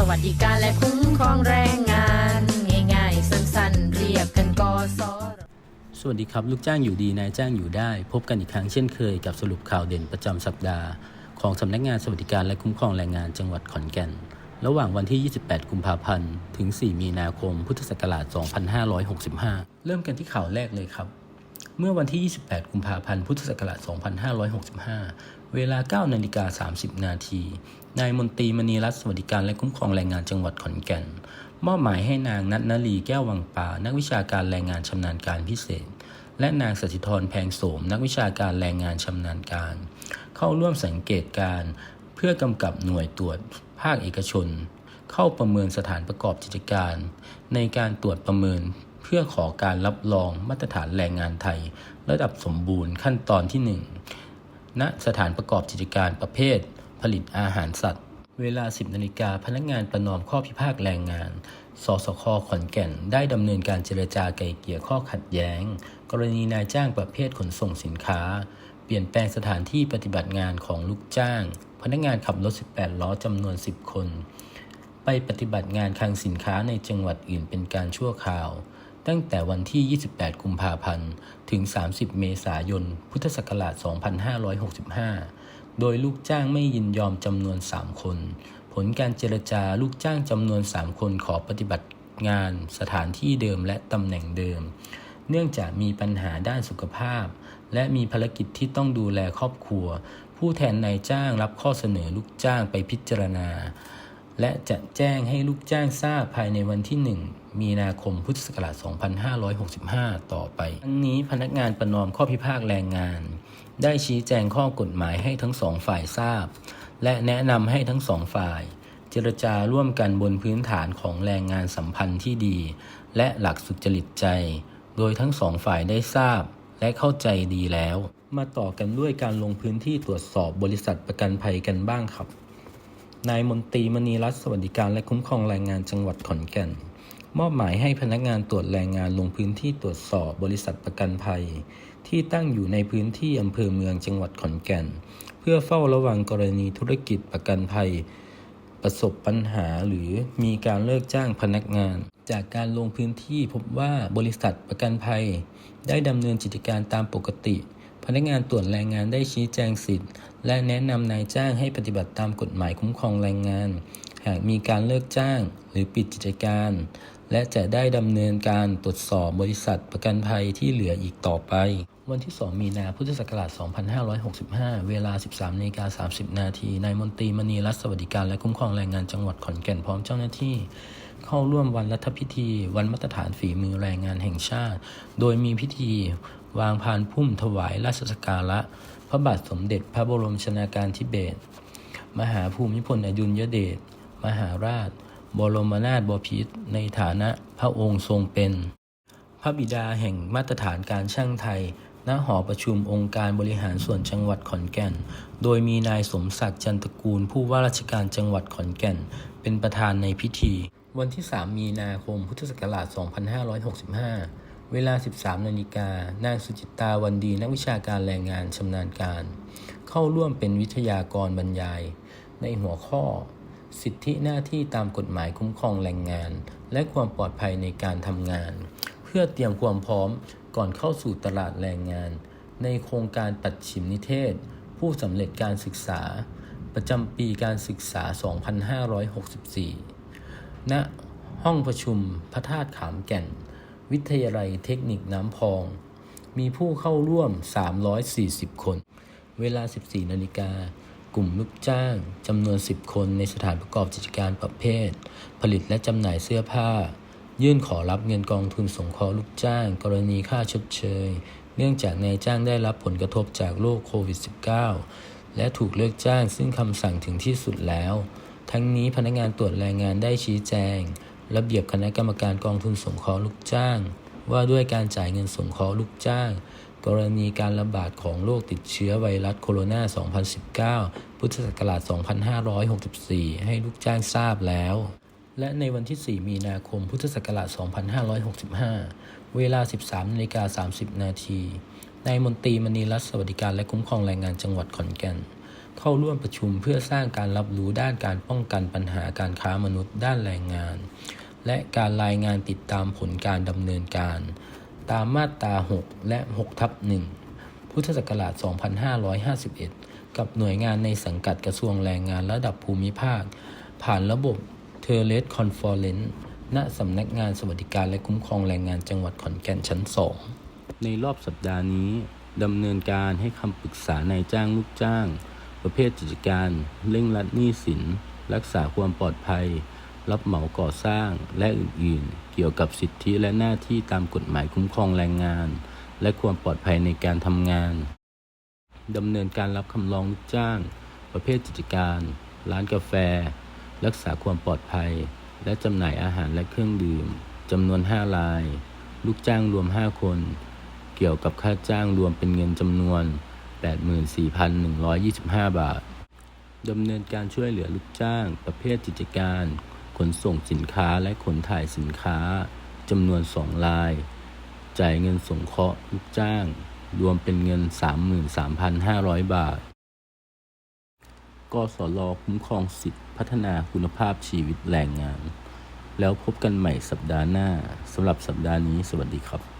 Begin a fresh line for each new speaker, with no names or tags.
สวัสดิการและคุ้มครองแรงงาน ง่ายๆ สั้นๆ เรียกกันกสร
สวัสดีครับ ลูกจ้างอยู่ดีนายจ้างอยู่ได้ พบกันอีกครั้งเช่นเคยกับสรุปข่าวเด่นประจำสัปดาห์ ของสำนักงานสวัสดิการและคุ้มครองแรงงานจังหวัดขอนแก่น ระหว่างวันที่ 28 กุมภาพันธ์ ถึง 4 มีนาคม พุทธศักราช 2565 เริ่มกันที่ข่าวแรกเลยครับ เมื่อวันที่ 28 กุมภาพันธ์ พุทธศักราช 2565 เวลา 9 นาฬิกา 30 นาที นายมนตรีมณีรัตน์สวัสดิการและคุ้มครองแรงงานจังหวัดขอนแก่น มอบหมายให้นางนัทนลีแก้ววังป่า นักวิชาการแรงงานชำนาญการพิเศษ และนางสถิธรแพงโสม นักวิชาการแรงงานชำนาญการ เข้าร่วมสังเกตการเพื่อกำกับหน่วยตรวจภาคเอกชน เข้าประเมินสถานประกอบกิจการ ในการตรวจประเมิน พื่อขอการรับรองมาตรฐานแรงงานไทย ระดับสมบูรณ์ขั้นตอนที่ 1 ณ สถานประกอบกิจการประเภท ผลิตอาหารสัตว์ เวลา 10นาฬิกาพนักงานประนอมข้อพิพาทแรงงาน สสคขอนแก่น ได้ดำเนินการเจรจาไกล่เกลี่ยข้อขัดแย้ง กรณีนายจ้างประเภทขนส่งสินค้า เปลี่ยนแปลงสถานที่ปฏิบัติงานของลูกจ้าง พนักงานขับรถ 18 ล้อจำนวน 10 คน ไปปฏิบัติงานคลังสินค้าในจังหวัดอื่นเป็นการชั่วคราว ตั้งแต่วันที่ 28 กุมภาพันธ์ ถึง 30 เมษายน พุทธศักราช 2565 โดยลูกจ้างไม่ยินยอมจำนวน 3 คน ผลการเจรจาลูกจ้างจำนวน 3 คนขอปฏิบัติงานสถานที่เดิมและตำแหน่งเดิม เนื่องจากมีปัญหาด้านสุขภาพ และมีภารกิจที่ต้องดูแลครอบครัว ผู้แทนนายจ้างรับข้อเสนอลูกจ้างไปพิจารณา และจะแจ้งให้ลูกจ้างทราบภายในวันที่ 1 มีนาคมพุทธศักราช 2565 ต่อไป ทั้งนี้พนักงานประนอมข้อพิพาทแรงงาน ได้ชี้แจงข้อกฎหมายให้ทั้งสองฝ่ายทราบ และแนะนำให้ทั้งสองฝ่าย เจรจาร่วมกันบนพื้นฐานของแรงงานสัมพันธ์ที่ดี และหลักสุจริตใจ โดยทั้งสองฝ่ายได้ทราบและเข้าใจดีแล้ว มาต่อกันด้วยการลงพื้นที่ตรวจสอบบริษัทประกันภัยกันบ้างครับ นายมนตรีมณีรัตน์สวัสดิการและคุ้มครองแรงงานจังหวัดขอนแก่น มอบหมายให้พนักงานตรวจแรงงานลงพื้นที่ตรวจสอบบริษัทประกันภัย ที่ตั้งอยู่ในพื้นที่อำเภอเมืองจังหวัดขอนแก่น เพื่อเฝ้าระวังกรณีธุรกิจประกันภัย ประสบปัญหาหรือมีการเลิกจ้างพนักงาน จากการลงพื้นที่พบว่าบริษัทประกันภัย ได้ดำเนินกิจการตามปกติ พนักงานตรวจแรงงานได้ชี้แจงสิทธิ์ และแนะนำนายจ้างให้ปฏิบัติตามกฎหมายคุ้มครองแรงงาน หากมีการเลิกจ้างหรือปิดกิจการ และจะได้ดำเนินการตรวจสอบบริษัทประกันภัยที่เหลืออีกต่อไป วันที่ 2 มีนาพุทธศักราช 2565 เวลา 13นกา30 นาทีนายมนตรีมณีรัตนสวัสดิการและคุ้มครองแรงงานจังหวัดขอนแก่นพร้อมเจ้าหน้าที่ เข้าร่วมวันรัฐพิธี วันมาตรฐานฝีมือแรงงานแห่งชาติ โดยมีพิธีวางพานพุ่มถวายราชสักการะ พระบาทสมเด็จพระบรมชนากาธิเบศรมหาภูมิพลอดุลยเดชมหาราช บรมนาถบพิตรในฐานะพระองค์ทรงเป็น พระบิดาแห่งมาตรฐานการช่างไทย ณ หอประชุมองค์การบริหารส่วนจังหวัดขอนแก่น โดยมีนายสมศักดิ์จันตะกูล ผู้ว่าราชการจังหวัดขอนแก่น เป็นประธานในพิธี วันที่ 3 มีนาคมพุทธศักราช 2565 เวลา 13 นาฬิกา นางสุจิตาวันดีนักวิชาการแรงงานชำนาญการ เข้าร่วมเป็นวิทยากรบรรยาย ในหัวข้อ สิทธิหน้าที่ตามกฎหมายคุ้มครองแรงงาน และความปลอดภัยในการทำงาน เพื่อเตรียมความพร้อมก่อนเข้าสู่ตลาดแรงงาน ในโครงการปัดฉิมนิเทศ ผู้สำเร็จการศึกษา ประจำปีการศึกษา 2564 ณ ห้องประชุมพระธาตุขามแก่น วิทยาลัยเทคนิคน้ำพอง มีผู้เข้าร่วม 340 คน เวลา 14 นาฬิกา ลุ่มลูกจ้างจำนวน 10 คนในสถานประกอบกิจการประเภท ผลิตและจำหน่ายเสื้อผ้า ยื่นขอรับเงินกองทุนสงเคราะห์ลูกจ้าง กรณีค่าชดเชย เนื่องจากนายจ้างได้รับผลกระทบจากโรคโควิด -19 และถูกเลิกจ้างซึ่งคำสั่งถึงที่สุดแล้ว ทั้งนี้พนักงานตรวจแรงงานได้ชี้แจง ระเบียบคณะกรรมการกองทุนสงเคราะห์ลูกจ้าง ว่าด้วยการจ่ายเงินสงเคราะห์ลูกจ้างกรณีการระบาดของโรคติดเชื้อไวรัสโคโรนา2019 พุทธศักราช 2564 ให้ลูกจ้างทราบแล้ว และในวันที่ 4 มีนาคม พุทธศักราช 2565 เวลา 13นาฬิกา30 นาทีนายมนตรีมณีรัตน์สวัสดิการและคุ้มครองแรงงานจังหวัดขอนแก่น เข้าร่วมประชุมเพื่อสร้างการรับรู้ด้านการป้องกันปัญหาการค้ามนุษย์ด้านแรงงาน และการรายงานติดตามผลการดำเนินการ ตามมาตรา 6 และ6ทับ1พุทธศักราช 2551 กับหน่วยงานในสังกัดกระทรวงแรงงานระดับภูมิภาค ผ่านระบบเทเลสคอนฟอเรนซ์ณสำนักงานสวัสดิการและคุ้มครองแรงงานจังหวัดขอนแก่นชั้น 2 ในรอบสัปดาห์นี้ดำเนินการให้คำปรึกษานายจ้างลูกจ้าง ประเภทกิจการ เร่งรัดหนี้สิน รักษาความปลอดภัย รับเหมาก่อสร้างและอื่นๆ เกี่ยวกับสิทธิและหน้าที่ตามกฎหมายคุ้มครองแรงงาน และความปลอดภัยในการทำงาน ดำเนินการรับคำร้องลูกจ้าง ประเภทกิจการ ร้านกาแฟ รักษาความปลอดภัย และจำหน่ายอาหารและเครื่องดื่มจำนวน 5 ราย ลูกจ้างรวม 5 คน เกี่ยวกับค่าจ้างรวมเป็นเงินจำนวน 84,125 บาทดำเนินการช่วยเหลือลูกจ้าง ประเภทกิจการ ขนส่งสินค้าและขนถ่ายสินค้าจำนวน 2 ราย จ่ายเงินสงเคราะห์ลูกจ้าง รวมเป็นเงิน 33,500 บาท กสลคุ้มครองสิทธิพัฒนาคุณภาพชีวิตแรงงาน แล้วพบกันใหม่สัปดาห์หน้าสำหรับสัปดาห์นี้สวัสดีครับ